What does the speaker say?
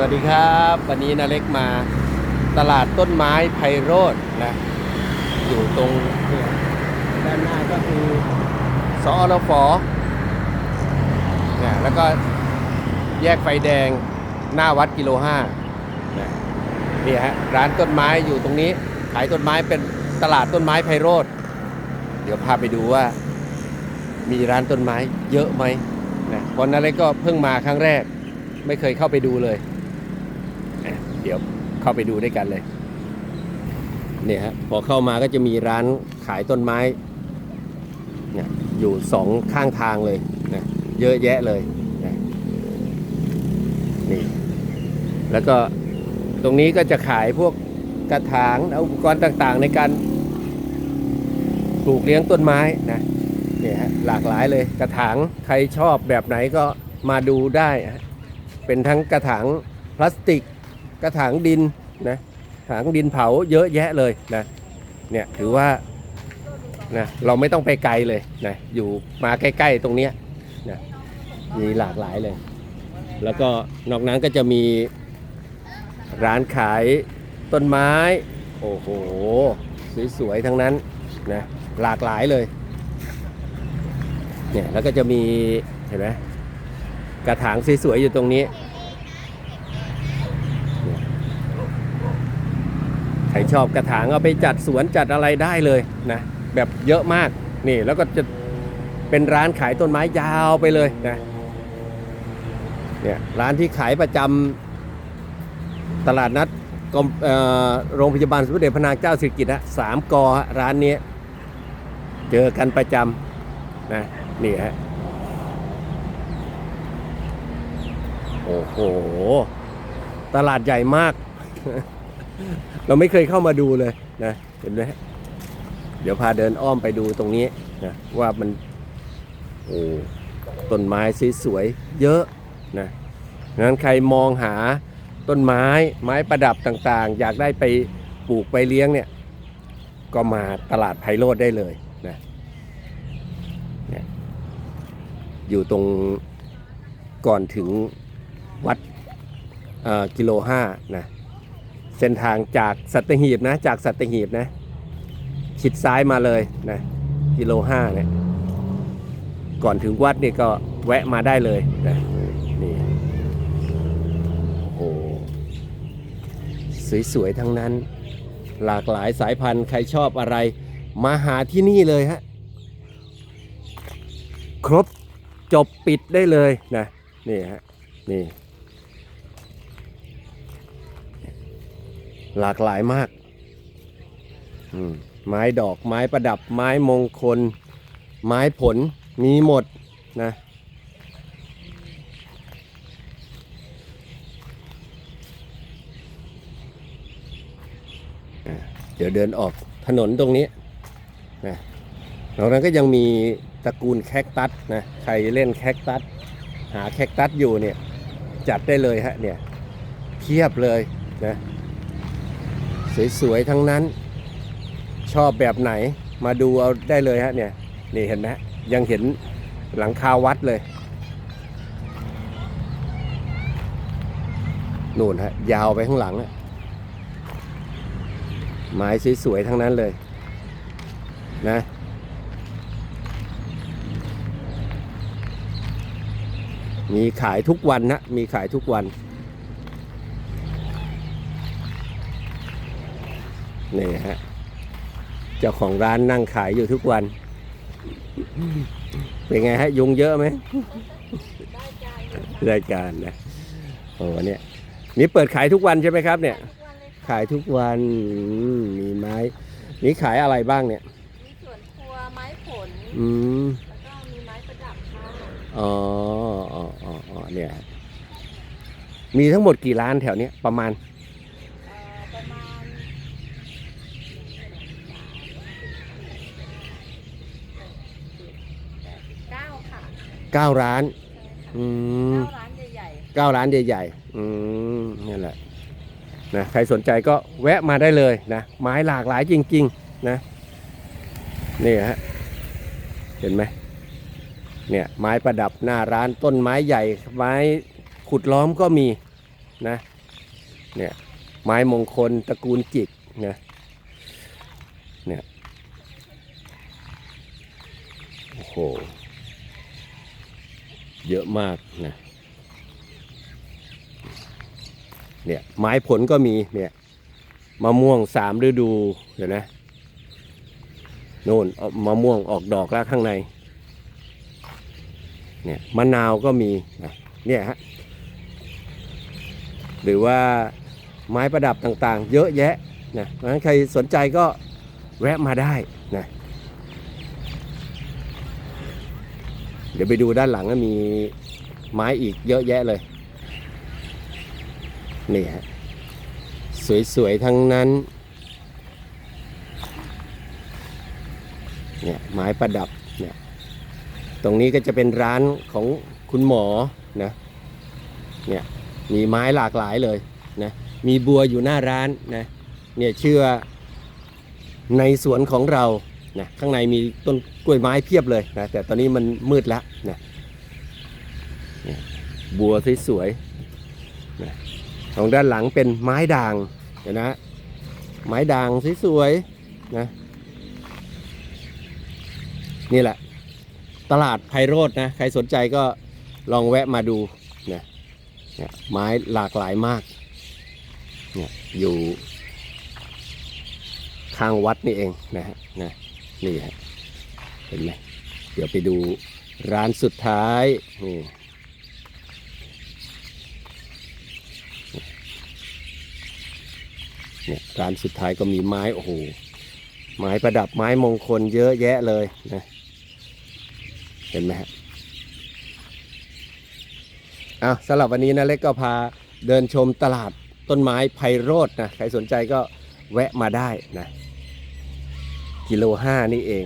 วัสดีครับ วันนี้นาเล็กมาตลาดต้นไม้ไพโรจน์นะอยู่ตรงด้านหน้าก็คือสอรฟนี่แล้วก็แยกไฟแดงหน้าวัดกิโลห้านะนี่ฮะร้านต้นไม้อยู่ตรงนี้ ขายต้นไม้เป็นตลาดต้นไม้ไพโรจน์เดี๋ยวพาไปดูว่า มีร้านต้นไม้เยอะไหมนะวันนั้นเล็กก็เพิ่งมาครั้งแรกไม่เคยเข้าไปดูเลย เดี๋ยวเข้าไปดูด้วยกันเลยเนี่ยฮะพอเข้ามาก็จะมีร้านขายต้นไม้เนี่ยอยู่สองข้างทางเลยนะเยอะแยะเลยนะนี่แล้วก็ตรงนี้ก็จะขายพวกกระถางอุปกรณ์ต่างๆ ในการปลูกเลี้ยงต้นไม้นะเนี่ยฮะหลากหลายเลยกระถางใครชอบแบบไหนก็มาดูได้ เป็นทั้งกระถางพลาสติก กระถางดินนะถังดินเผาเยอะแยะเลยนะเนี่ยถือว่านะเราไม่ต้องไปไกลเลยนะอยู่มาใกล้ ๆ ตรงเนี้ยนะมีหลากหลายเลย แล้วก็นอกนั้นก็จะมีร้านขายต้นไม้ โอ้โห สวย ๆ ทั้งนั้นนะหลากหลายเลยเนี่ยแล้วก็จะมีเห็นไหมกระถางสวยๆอยู่ตรงนี้ ใคร ชอบกระถางเอาไปจัดสวนจัดอะไรได้เลยนะแบบเยอะมากนี่แล้วก็จะเป็นร้านขายต้นไม้ยาวไปเลยนะเนี่ยร้านที่ขายประจำตลาดนัดกรมโรงพยาบาลสมเด็จพระนางเจ้าสิริกิติ์ฮะสามกอร้านนี้เจอกันประจำนะนี่ฮะโอ้โห ตลาดใหญ่มาก เราไม่เคยเข้ามาดูเลยนะเห็นไหมเดี๋ยวพาเดินอ้อมไปดูตรงนี้นะว่ามันโอ้ต้นไม้สวยๆเยอะนะงั้นใครมองหาต้นไม้ไม้ประดับต่างๆ อยากได้ไปปลูกไปเลี้ยงเนี่ยก็มาตลาดไพโรดได้เลยนะเนี่ยอยู่ตรงก่อนถึงวัดเอ่อกิโลห้านะ เส้นทางจากสัตหีบนะ จากสัตหีบนะ ชิดซ้ายมาเลยนะกิโลห้าเนี่ย ก่อนถึงวัดนี่ก็แวะมาได้เลยนะนี่โอ้โหสวย ๆ ทั้งนั้น หลากหลายสายพันธุ์ใครชอบอะไร มาหาที่นี่เลยฮะ ครบจบปิดได้เลยนะ นี่ฮะ นี่ หลากหลายมากมไม้ดอกไม้ประดับ ไม้มงคล ไม้ผลมีหมดนะอะเดี๋ยวเดินออกถนนตรงนี้นะนอกนั้นก็ยังมีตระกูลแคคตัสนะใครเล่นแคคตัส หาแคคตัสอยู่เนี่ย จัดได้เลยฮะเนี่ยเพียบเลยนะ สวยๆทั้งนั้น ชอบแบบไหนมาดูเอาได้เลยฮะเนี่ยนี่เห็นไหมยังเห็นหลังคาวัดเลยนู่นฮะยาวไปข้างหลังไม้สวยๆทั้งนั้นเลยนะมีขายทุกวันนะ มีขายทุกวัน นี่ฮะ เจ้าของร้านนั่งขายอยู่ทุกวัน เป็นไงฮะ ยุงเยอะไหมรายการนะโอ้เนี่ยนี่เปิดขายทุกวันใช่ไหมครับ เนี่ย ขายทุกวันอืมมีไม้ นี่ขายอะไรบ้างเนี่ยมีสวนครัวไม้ผลอืมแล้วก็มีไม้ประดับค่ะอ๋ออ๋ออ๋ออ๋อเนี่ย มีทั้งหมดกี่ร้านแถวเนี้ยประมาณ เอ่อประมาณเก้าค่ะ 9ร้านอืมเก้าร้านใหญ่เก้าร้านใหญ่ๆอืมนี่แหละนะใครสนใจก็แวะมาได้เลยนะไม้หลากหลายจริง ๆ นะนี่ฮะเห็นไหมเนี่ยไม้ประดับหน้าร้านต้นไม้ใหญ่ ไม้ขุดล้อมก็มีนะเนี่ยไม้มงคลตระกูลจิกนะเนี่ยโอ้โห เยอะมากนะเนี่ยไม้ผลก็มีเนี่ยมะม่วงสามฤดูเห็นไหมโน่นมะม่วงออกดอกแล้วข้างในเนี่ยมะนาวก็มีนะเนี่ยฮะหรือว่าไม้ประดับต่างๆ เยอะแยะนะเพราะฉะนั้นใครสนใจก็แวะมาได้นะ เดี๋ยวไปดูด้านหลังก็มีไม้อีกเยอะแยะเลย นี่ฮะ สวยๆทั้งนั้น เนี่ยไม้ประดับเนี่ยตรงนี้ก็จะเป็นร้านของคุณหมอนะเนี่ยมีไม้หลากหลายเลยนะมีบัวอยู่หน้าร้านนะเนี่ยเชื่อในสวนของเรา นะข้างในมีต้นกล้วยไม้เพียบเลยนะแต่ตอนนี้มันมืดแล้วนะบัวสวยๆนะของด้านหลังเป็นไม้ด่างเห็นนะ ไม้ด่างสวยๆนะนี่แหละ ตลาดไพโรจน์นะ ใครสนใจก็ลองแวะมาดูนะเนี่ยไม้หลากหลายมากเนี่ยอยู่ข้างวัดนี่เองนะฮะนะ นี่ฮะเห็นไหมเดี๋ยวไปดูร้านสุดท้ายนี่เนี่ยร้านสุดท้ายก็มีไม้โอ้โหไม้ประดับไม้มงคลเยอะแยะเลยนะเห็นไหมฮะอ้าสำหรับวันนี้นะเล็กก็พาเดินชมตลาดต้นไม้ไพโรจน์นะใครสนใจก็แวะมาได้นะ กิโลห้านี่เอง